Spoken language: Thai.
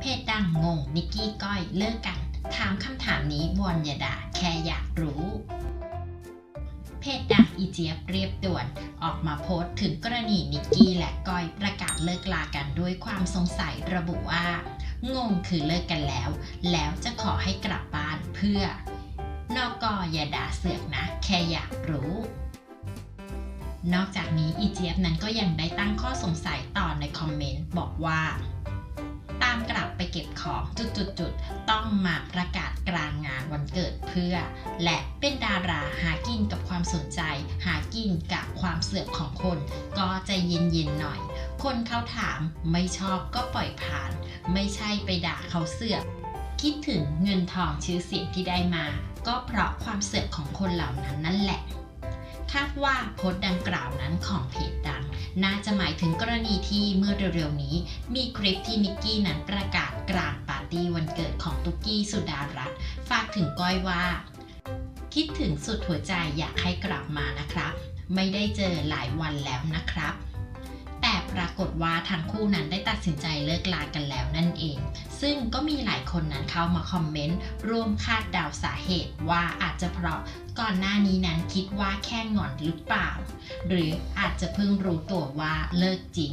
เพจดังงงนิกกี้ก้อยเลิกกัน ถามคำถามนี้วอนยาดาแค่อยากรู้ เพจดังอีเจี๊ยบเรียบด่วน ออกมาโพสต์ถึงกรณีนิกกี้และก้อยประกาศเลิกลากันด้วยความสงสัยระบุว่า งงคือเลิกกันแล้ว แล้วจะขอให้กลับบ้านเพื่อนอกกอย่าด่าเสือกนะ แค่อยากรู้นอกจากนี้อีเจี๊ยบนั้นก็ยังได้ตั้งข้อสงสัยต่อในคอมเมนต์บอกว่า ตามกลับ เก็บของจุดๆๆต้องมาประกาศกลางงานวันเกิดเพื่อ และเป็นดาราหากินกับความสนใจ หากินกับความเสื่อกของคน ก็ใจเย็นๆหน่อย คนเขาถามไม่ชอบก็ปล่อยผ่าน ไม่ใช่ไปด่าเขาเสื่อกคิดถึงเงินทองชื่อเสียงที่ได้มา ก็เพราะความเสื่อกของคนเหล่านั้นนั่นแหละ คาดว่าโพสต์ดังกล่าวนั้นของเพจดัง น่าจะหมายถึงกรณีที่เมื่อเร็วๆนี้ มีคลิปที่นิกกี้นั้นประกาศ กลางปาร์ตี้วันเกิดของตุ๊กกี้สุดารัตน์ฝากถึงก้อยว่า คิดถึงสุดหัวใจอยากให้กลับมานะครับ ไม่ได้เจอหลายวันแล้วนะครับแต่ปรากฏว่าทั้งคู่นั้นได้ตัดสินใจเลิกลากันแล้วนั่นเอง ซึ่งก็มีหลายคนนั้นเข้ามาคอมเมนต์ร่วมคาดเดาสาเหตุว่าอาจจะเพราะก่อนหน้านี้นั้นคิดว่าแค่งอนหรือเปล่า หรืออาจจะเพิ่งรู้ตัวว่าเลิกจริง